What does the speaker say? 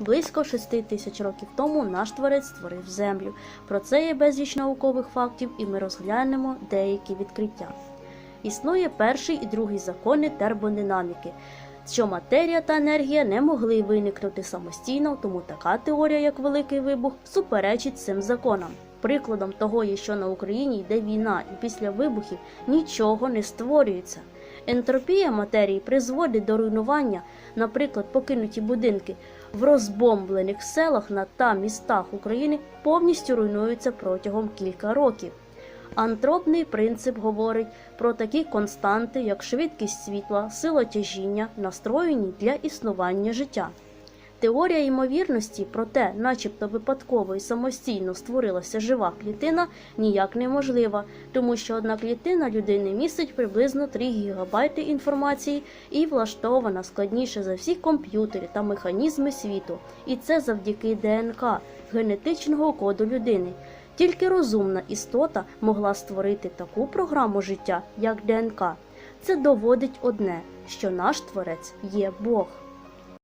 Близько 6 тисяч років тому наш творець створив землю. Про це є безліч наукових фактів, і ми розглянемо деякі відкриття. Існує перший і другий закони термодинаміки, що матерія та енергія не могли виникнути самостійно, тому така теорія, як Великий Вибух, суперечить цим законам. Прикладом того є, що на Україні йде війна, і після вибухів нічого не створюється. Ентропія матерії призводить до руйнування, наприклад, покинуті будинки в розбомблених селах на та містах України повністю руйнуються протягом кілька років. Антропний принцип говорить про такі константи, як швидкість світла, сила тяжіння, настроєні для існування життя. Теорія ймовірності про те, начебто випадково і самостійно створилася жива клітина, ніяк неможлива, тому що одна клітина людини містить приблизно 3 ГБ інформації і влаштована складніше за всі комп'ютери та механізми світу. І це завдяки ДНК генетичного коду людини. Тільки розумна істота могла створити таку програму життя, як ДНК. Це доводить одне, що наш творець є Бог.